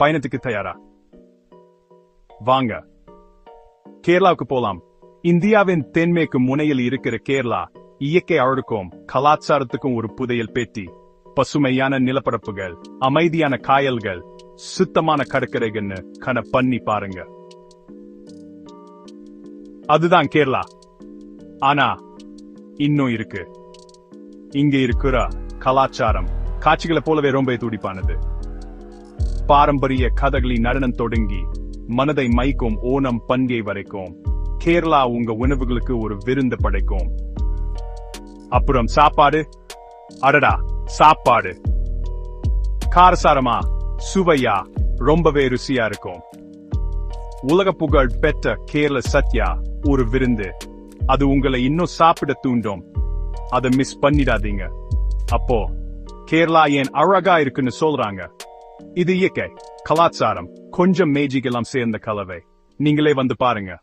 பயணத்துக்கு தயாரா? வாங்க. கேரளாவுக்கு போலாம். இந்தியாவின் தென்மேற்கு முனையில் இருக்கிற கேரளா இயற்கை அழகுக்கும் கலாச்சாரத்துக்கும் ஒரு புதையல் பேட்டி. பசுமையான நிலப்பரப்புகள் அமைதியான காயல்கள் சுத்தமான கடற்கரைகள்னு கன பண்ணி பாருங்க. அதுதான் கேரளா. ஆனா இன்னும் இருக்கு. இங்க இருக்கிற கலாச்சாரம் காட்சிகளை போலவே ரொம்ப துடிப்பானது. பாரம்பரிய கதகளி நடனம் தொடங்கி மனதை மைக்கும் ஓணம் பண்டிகை வரைக்கும். கேரளா உங்க உணவுகளுக்கு ஒரு விருந்து படைக்கும். அப்புறம் சாப்பாடு? அடடா சாப்பாடு. காரசாரமா சுவையா ரொம்பவே ருசியா இருக்கும். உலக புகழ் பெற்ற கேரள சத்யா ஒரு விருந்து. அது உங்களை இன்னும் சாப்பிட தூண்டும். அதை மிஸ் பண்ணிடாதீங்க. அப்போ கேரளா ஏன் அழகா இருக்குன்னு சொல்றாங்க. இது இயற்கை. கலாச்சாரம். கொஞ்சம் மேஜிக்கெல்லாம் சேர்ந்த கலவை. நீங்களே வந்து பாருங்க.